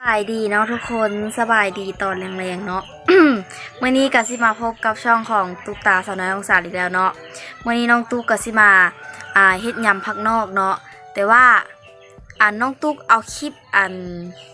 สบายดีเนาะทุกคนสบายดีตอนแรงๆเนาะ เมื่อนี้กสิมาพบกับช่องของตุกตาสาวน้อยองศาอีกแล้วเนาะเมื่อนี้น้องตุกกสิมาอ่าเฮ็ดยำพักนอกเนาะแต่ว่าอันน้องตุกเอาคลิปอัน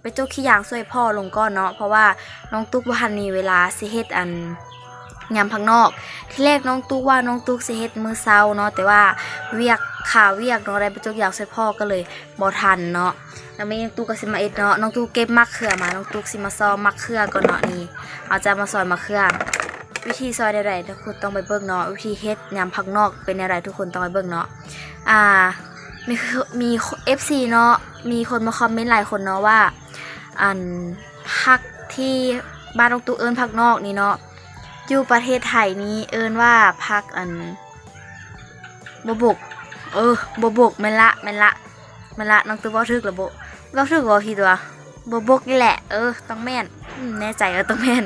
ไปโจกขี้ยางช่วยพ่อลงก้อนเนาะเพราะว่าน้องตุกบ่ทันมีเวลาสิเฮ็ดอัน ยำพักนอก ที่แรกน้องตุกว่าน้องตุกสิเฮ็ดมือเช้าเนาะแต่ว่าเวียกข่าวเวียกเนาะได้ไปโจกอยางช่วยพ่อก็เลยบ่ทันเนาะแล้วมีน้องตู้ก็สิมาเอ็ดเนาะน้องตู้เก็บมักเขือมาน้องตู้สิมาซอมมักเขือก่อนเนาะนี่เอาจะมาซอยมักเขือวิธีซอยใดๆทุกคนต้องไปเบิ่งเนาะวิธีเฮ็ดยำผักนอกเป็นอะไรทุกคนต้องไปเบิ่งเนาะอ่ามีมีเอฟซีเนาะมีคนมาคอมเมนต์หลายคนเนาะว่าอันผักที่บ้านน้องตู้เอิ้นผักนอกนี่เนาะ อยู่ประเทศไทยนี้เอิ้นว่าผักอันบวบกเออบวบกม่นละม่นละมันละน้องตัวบ่ถึกระบบบ่ถึกบ่พี่ตัวบ่บกนี่แหละ เออ ต้องแม่นแน่ใจว่าต้องแม่น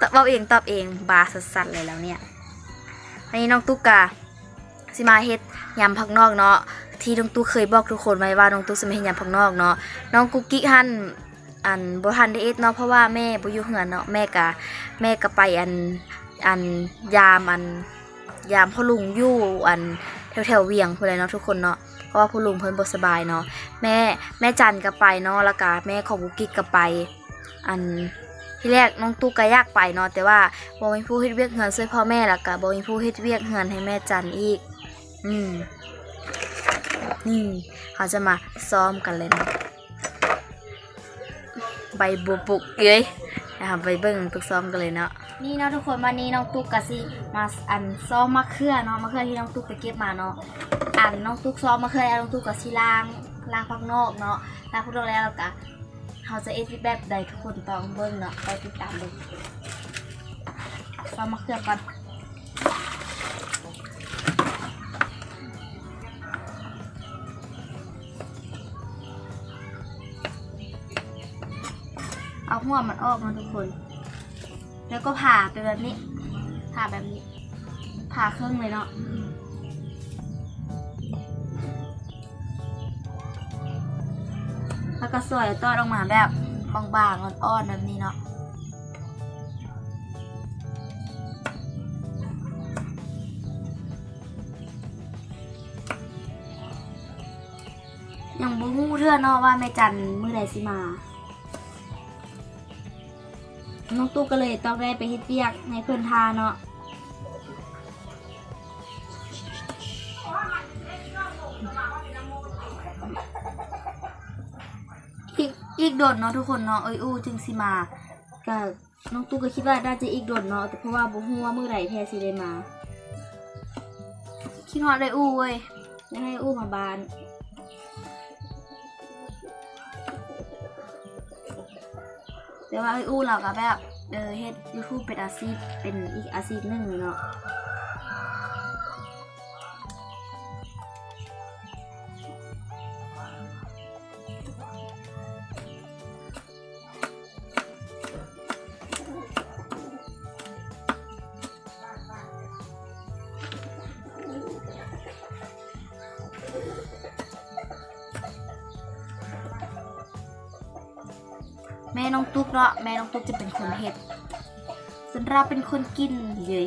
ตอบเว้าเองตอบเองบาสัสๆเลยแล้วเนี่ยอันนี้น้องตุ๊กกาสิมาเฮ็ดยำผักนอกเนาะที่น้องตุ๊กเคยบอกทุกคนไว้ว่าน้องตุ๊กสิมาเฮ็ดยำผักนอกเนาะน้องกุ๊กกิ๊กหั่น อันบ่ทันได้เอ็ดเนาะเพราะว่าแม่บ่อยู่เฮือนเนาะแม่ก็แม่ก็ไปอันอันยามอันยามพ่อลุงอยู่อันแถวแถวเวียงพุ่นเลยเนาะทุกคนเนาะเพราะว่าผู้ลุงเพิ่นบ่สบายเนาะแม่แม่จันก็ไปเนาะแล้วก็แม่ของบุกิกก็ไป อันที่แรกน้องตุ๊กก็ยากไปเนาะแต่ว่าบ่มีผู้เฮ็ดเวียกเฮือนช่วยพ่อแม่แล้วก็บ่มีผู้เฮ็ดเวียกเฮือนให้แม่จันอีก อืมนี่เขาจะมาซ้อมกันเลยเนาะ ใบบัวปุกเอ้ยนะคะไปเบิ่งตุกซ้อมกันเลยเนาะนี่เนาะทุกคนวันนี้น้องตุ๊กก็สิมาอันซ้อมมะเขือเนาะมะเขือที่น้องตุ๊กไปเก็บมาเนาะอันน้องตุ๊กซ้อมมาเคยเอาน้องตุ๊กกับชีล้างล้างพักนอกเนาะล้างพักนอกแล้วก็เขาจะเอ็ดแบบใดทุกคนต้องเบิ่งเนาะไปติดตามดูซ้อมมาเครื่อก่อน หัวมันออกมาทุกคน แล้วก็ผ่าไปแบบนี้ ผ่าแบบนี้ ผ่าครึ่งเลยเนาะแล้วก็สวยต้อดออกมาแบบบางๆอ่อนๆแบบนี้เนาะยังบ่ฮู้เทื่อเนาะว่าแม่จันมื้อใดสิมา น้องตุ๊กก็เลยต้องได้ไปเฮ็ดเวียกในเพิ่อนทาเนาะอีกอีกโดดเนาะทุกคนเนาะเอ้ยอู้จึงสิมาก็น้องตุ๊กก็คิดว่าน่าจะอีกโดดเนาะแต่เพราะว่าบ่ฮู้ว่ามื้อใดแท้สิได้มาคิดฮอดได้อู้เว้ยได้ให้อู้มาบ้าน แต่ว่าไอ้อู้เราก็แบบเออเฮ็ดยูทูบเป็นอาชีพเป็นอีกอาชีพหนึ่งเนาะ เนาะแม่น้องตุ๊กจะเป็นคนเห็ดส่วนเราเป็นคนกินเลย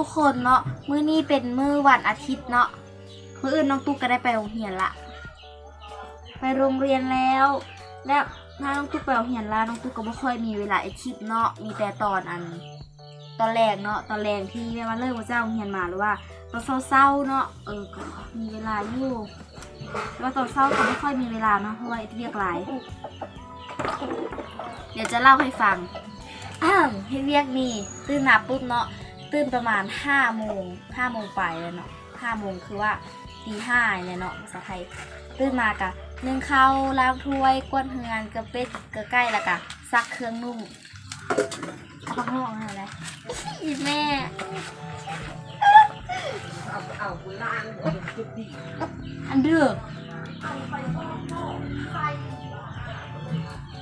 ทุกคนเนาะมื้อนี้เป็นมื้อวันอาทิตย์เนาะมื้ออื่นน้องตุ๊กก็ได้ไปโรงเรียนละไปโรงเรียนแล้ว แล้วถ้าน้องตุ๊กไปโรงเรียนแล้วน้องตุ๊กก็ไม่ค่อยมีเวลาไอคลิปเนาะมีแต่ตอนอัน ตอนแรกเนาะตอนแรกที่แม่มาเลิกว่าเจ้าโรงเรียนมาหรือว่าตอนเศร้าเนาะเออก็มีเวลาอยู่แต่ว่าตอนเศร้าก็ไม่ค่อยมีเวลาเนาะเพราะว่าเรียกหลายเดี๋ยวจะเล่าให้ฟังอ้าวให้เรียกนี่ตื่นมาปุ๊บเนาะ ตื่นประมาณห้าโมงห้าโมงไปแล้วเนาะห้าโมงคือว่าตีห้าเนี่ยเนาะภาษาไทยตื่นมากะนึ่งข้าวล้างถ้วยกวนเฮือนกระเป็ดกระใกล้ล้วกะซักเครื่องนุ่มเอาพักห้องอะไรอีแม่เอาเอาล่างเอาจุดดีอันเดือ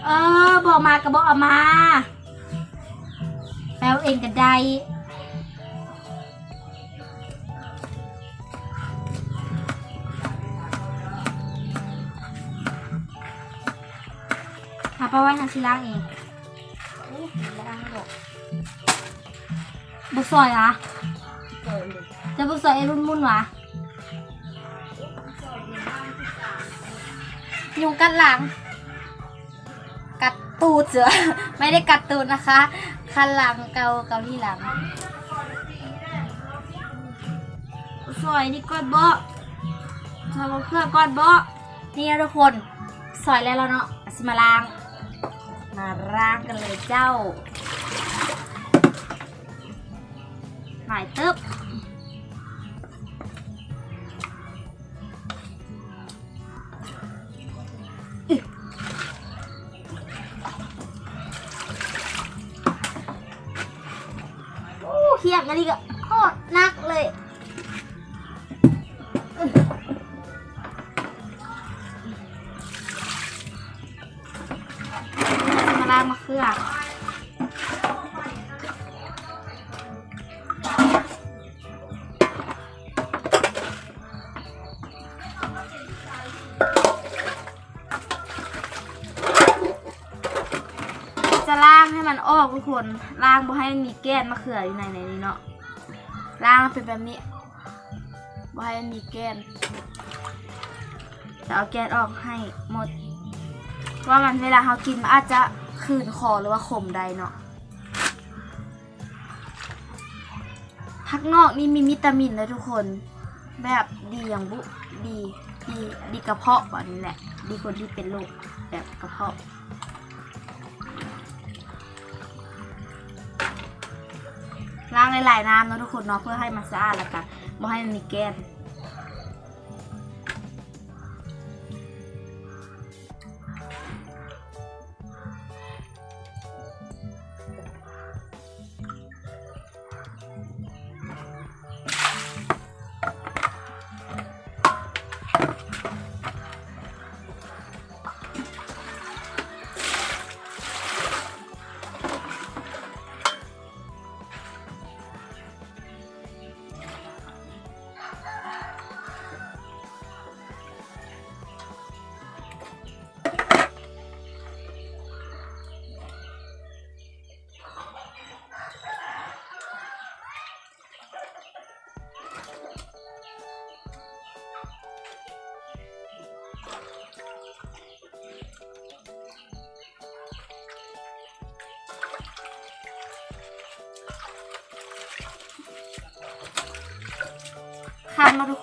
เออบอกมาก็บอกเอามาแปลเองก็ได้ หาไปไว้ทางชิล้างเองอู้ล้างบอกบุกซอยเหรอจะบุกซอยไอรุ่นมุ่นวะยุงกัดหลัง กัดตูดเสือ ไม่ได้กัดตูดนะคะ คันหลังเกาเกาที่หลังสวยนี่ก้อนเบาะสวยบนเครื่องก้อนเบาะนี่นะทุกคนสวยแล้วเนาะอะสิมาล้าง มาล้างกันเลยเจ้าหมายตึ๊บ คนล้างบ่ให้มันมีแก้นมะเขืออยู่ในในนี้เนาะล้างเป็นแบบนี้บ่ให้มันมีแก้นจะเอาแก้นออกให้หมด ว่ามันเวลาเขากินมันอาจจะคืนคอหรือว่าขมได้เนาะพักนอกนี่มีวิตามินเลยทุกคน แบบดีอย่างบุดีดีดีกระเพาะแบบนี้แหละ ดีคนที่เป็นโรคแบบกระเพาะ ล้างหลายๆน้ำเนาะทุกคนเนาะเพื่อให้มันสะอาดแล้วกันไม่ให้มันมีแก้ม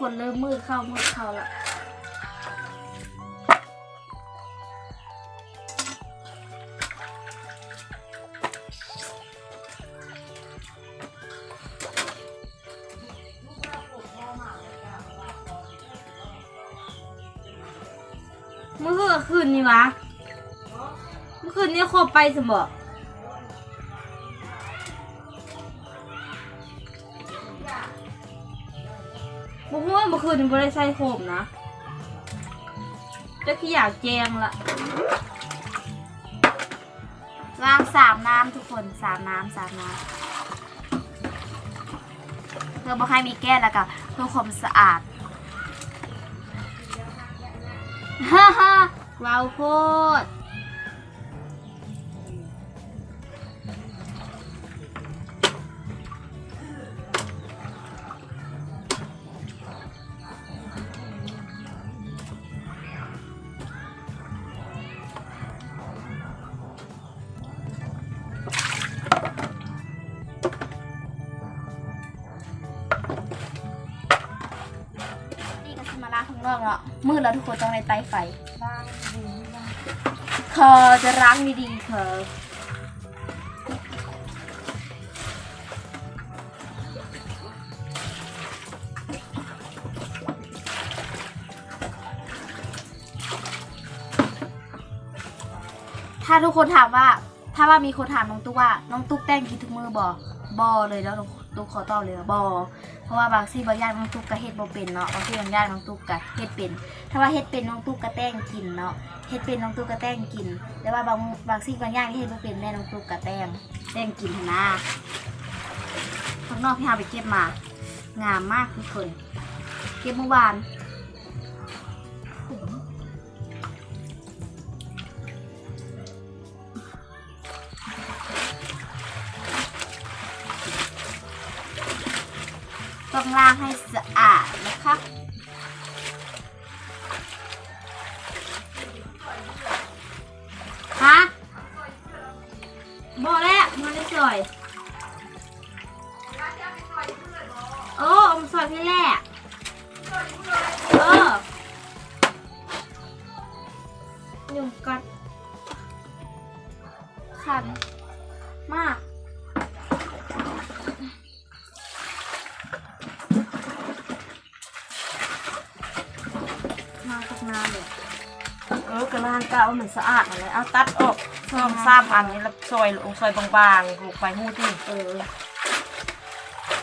คนเริ่มมืดเข้ามืดเข้าละเมื่อคืนนี่วะ เมื่อคืนนี้ครบไปสมบอกบอก นนี้ไม่ได้ใส่โคมนะจะขี้อยากแจงละล้างสามน้ำทุกคนสามน้ำสามน้ำเพื่อบ่ให้มีแก้แล้วก็เพื่อความสะอาดฮ่าฮ่าเราโพดอ กเนาะมืดแล้วทุกคนต้องในไตไฟบ้างดีบ้างคอจะล้างดีๆเธอถ้าทุกคนถามว่า ถ้าว่ามีคนถามน้องตุ๊กว่า น้องตุ๊กแต่งกินทุกมือบอบอเลยแล้วน้องตุ๊กขอตอบเลยบอ เพราะว่าบางซี่บางย่างน้องตุ๊กกะเฮ็ดบ่เป็นเนาะบางซี่บางย่างน้องตุ๊กกะเฮ็ดเป็น ถ้าว่าเฮ็ดเป็นน้องตุ๊กกะแต่งกินเนาะเฮ็ดเป็นน้องตุ๊กกะแต่งกิน แต่ว่าบางบางซี่บางย่างที่เฮ็ดบ่เป็นแม่น้องตุ๊กกะแต่งแต่งกินนะข้างนอกพี่เฮาไปเก็บมางามมากทุกคน เก็บเมื่อวาน ต้องล้างให้สะอาดนะคะ ฮะบอกแล้วมาได้สอยโอ้อมสอยพี่แรกเออยุงกัดคัน ระลางกะว่ามันสะอาดอะไรเอาตัดออกสองสามอันนี้แล้วซอยลงซอยบางๆลูกไปหูที่เออ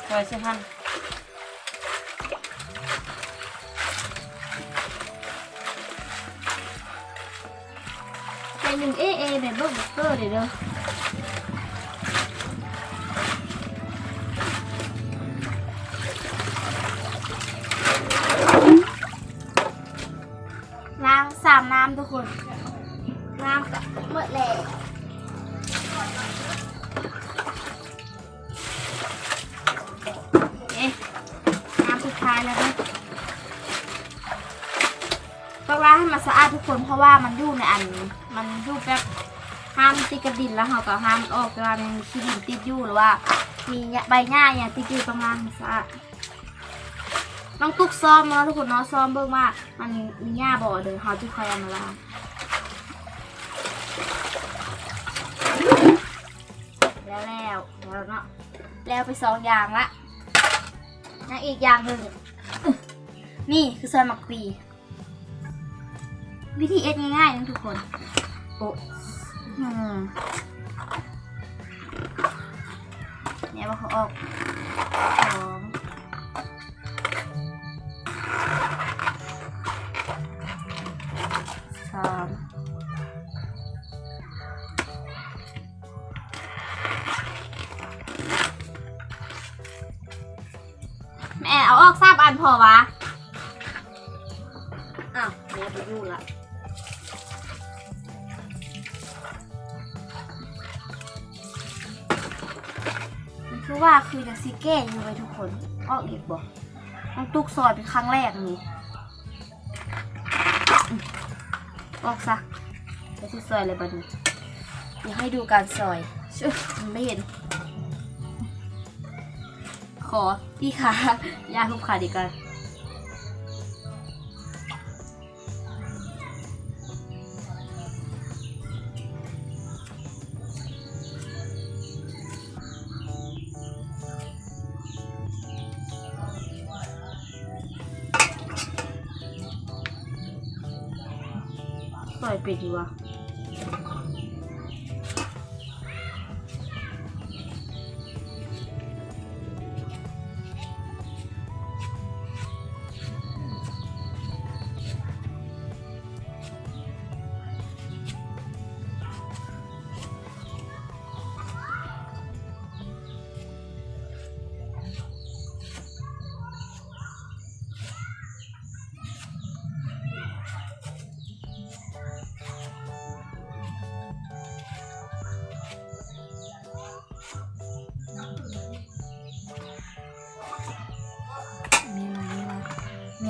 ซอยเส้นพันไปหนึ่งเอเอแบบเบิร์เตอร์เดี๋ยว กับดินแล้วเราก็ห้ามออกเวลามันมีขี้ดินติดอยู่หรือว่ามีใบหญ้าอย่างติดอยู่ต้องล้างให้สะน้องตุ๊กซ้อมมาแล้วทุกคนเนาะซ้อมเบิ่งว่า มันมีหญ้าบ่อเดี๋ยวเขาจะคอยเอามาล้างแล้วแล้วแล้วเนาะแล้วไปสองอย่างละยังอีกอย่างหนึ่งนี่คือซอยหมักปี วิธีเอ็ดง่ายๆนะทุกคนโอ้ เนี่ยว่าเขาออกสองสามแม่เอาออกทราบอันพอวะอ้าวแม่ไปยู่ละ ว่าคือจะซิเก้อยู่ไปทุกคนออกอีกบ่น้องตุ๊กซอยเป็นครั้งแรกนี่ออกซะแล้วที่ซอยเลยบัดนี้อยากให้ดูการซอยชึมันไม่เห็น ขอพี่คะยาทุบขาดีกัน ซอย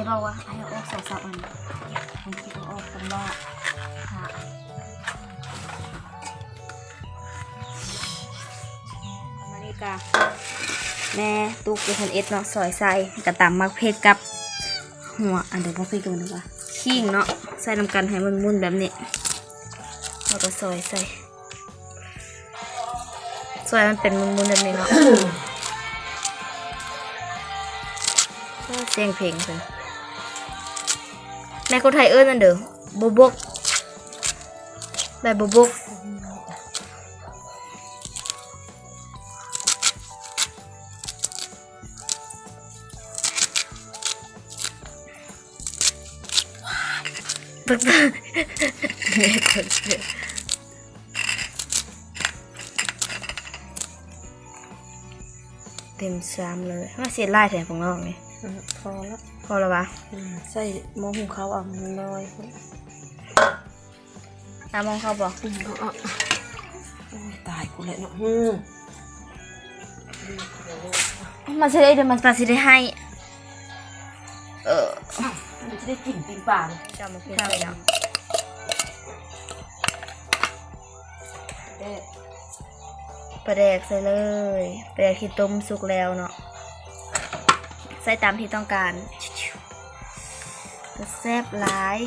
มีเราวะไอ้ออกสองสามอันบางทีเอาออกกันว่าค่ะมาดีกาแม่ตุ๊กเป็นคนเอ็ดเนาะซอยใส่กระตำมักเพชรกับ หัวอันเดี๋ยวพอคุยกันดีกว่าขิงเนาะใส่น้ำกันให้มันมุนแบบนี้แล้วก็ซอยใส่ซอยมันเป็นมุนๆแบบนี้เนาะเสียงเพลงเลย ในคนไทยเอิ้นนั่นเด้อบบกแบบบบกตึกตึกเนี่ยคนเสือเต็มซ้ำเลยว่าเสียไล่แถมของนอกนี่อืม พอแล้วพอแล้ววะอืมใส่หม้อหุงข้าวอะมันน้อยน้ำมองเข้าบอกอืมเอาอะโอ้ยตายกูเลยเนาะอืมมันจะได้เดี๋ยวมันมาสิได้ให้ เออมันจะได้กลิ่นปีนป่าเลยจำมาเพื่อนใส่เนาะเด้ปลาแดกใส่เลยปลาแดกที่ต้มสุกแล้วเนาะ ใส่ตามที่ต้องการก็แซ่บหลาย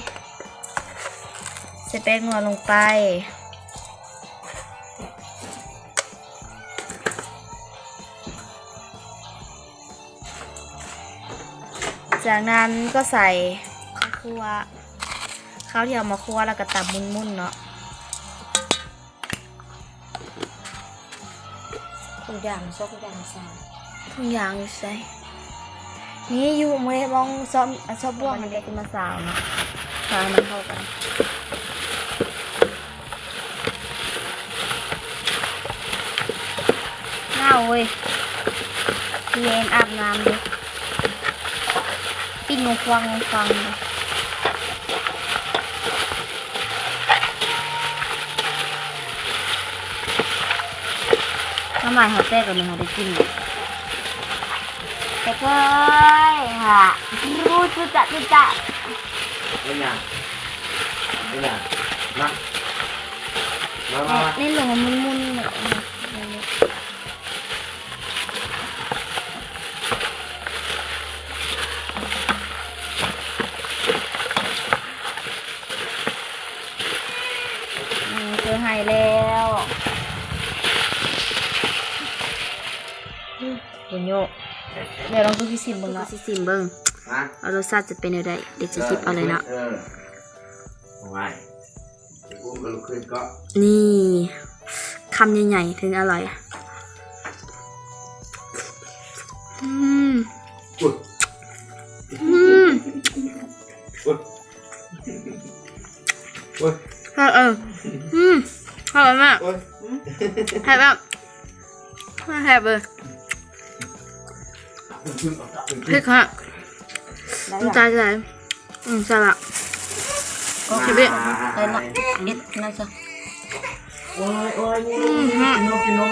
ใส่แป้งนัวลงไป จากนั้นก็ใส่ข้าวคั่วข้าวที่เอามาคั่วแล้วก็ตำมุนๆเนาะทุกอย่างชอบทุกอย่างใส่ทุกอย่างอยู่ใส่ นี่อยู่ไม่ได้มองซอมชอบบ้วงมันก็จะมาสาวเนาะสาวมันเข้ากันเน่าเว้ยพี่เอ็นอาบน้ำเลยปิ้งงควงงควงเลยน้ำมันเขาแตกกันเลยเขาได้กินเลย แต่ก็ค่ะรู้จุดจัดจุดจัดเป็นยังเป็นยั งมามามามานี่เหลืองมุนมุนๆเนี่ยอืมเจอไฮแล้วบุญโยกเดี๋ยวลองดูพี่ซิมเบิ้งเนาะพี่ซิมเบิ้งมาเอารสชาติจะเป็นยังไงเด็กจะคิดเอาเลยเนาะเออเอาไว้เดี๋ยวกูก็ลุกขึ้นก็นี่คำใหญ่ๆถึงอร่อยอืมอุ้ยอืมอุ้ยอุ้ยอร่อยเอออืมอร่อยมากอุ้ยแซ่บมากแซ่บเลย พริกฮะได้น้ำอะตาลจะไหลอืมใช่ละโอเคเบ๊ะได้ละนิดนั่นซะโอ้ยโอ้ยนี่กินนมกินนม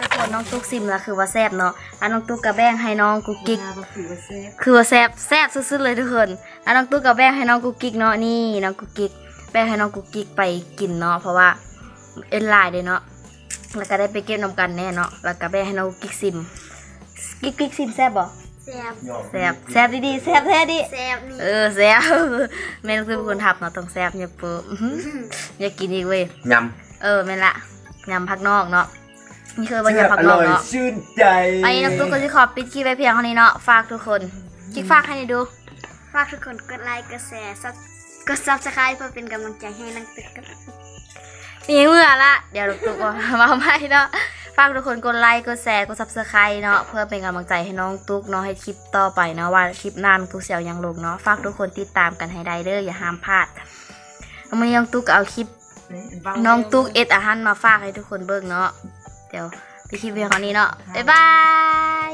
ทุกคนน้องตุ๊กซิมละคือว่าแซ่บเนาะแล้วน้องตุ๊กกระแบ่งให้น้องกุ๊กกิ๊กงาก็คือว่าเซฟคือว่าแซ่บแซ่บสุดๆเลยทุกคนแล้วน้องตุ๊กก็แบ่งให้น้องกุ๊กกิ๊กเนาะนี่น้องกุ๊กกิ๊กแบ่งให้น้องกุ๊กกิ๊กไปกินเนาะเพราะว่าเอ็นไลน์เด้เนาะแล้วก็ได้ไปเก็บนำกันแน่เนาะแล้วก็แบ่งให้น้องกุ๊กกิ๊กซิม กิ๊กกิ๊กซิมแซบบ่แซ่บแซบแซบดีๆแซบแท้ดิแซ่บนี่เออแซบแม่นคือเป็นคนทับเนาะต้องแซ่บอย่าเปิ้อหือยากกินอีกเว้ยยเออแม่นละยำผักนอกเนาะนี่คือำว่ายำผักนอกเนาะชื่นใจไปน้องตุ๊กก็จะขอปิดคลิปไปเพียงเท่านี้เนาะฝากทุกคนกิ๊กฝากให้หน่อยดูฝากทุกคนกดไลค์กดแชร์ซับกดซับสไครต์เพื่อเป็นกำลังใจให้นังตึกกันมีเมื่อละเดี๋ยวน้องตุ๊กมาใหม่เนาะ ฝากทุกคนกดไลค์ กดแชร์ กดซับสไครต์เนาะเพื่อเป็นกำลังใจให้น้องตุ๊กเนาะให้คลิปต่อไปเนาะว่าคลิปหนานตุ๊กเสียวยังลงเนาะฝากทุกคนติดตามกันให้ได้เด้ออย่าห้ามพลาดวันนี้น้องตุ๊กก็เอาคลิปน้องตุ๊กเอ็ดอาหารมาฝากให้ทุกคนเบิ่งเนาะเดี๋ยวไปคลิปเพียงเท่านี้เนาะบ๊ายบาย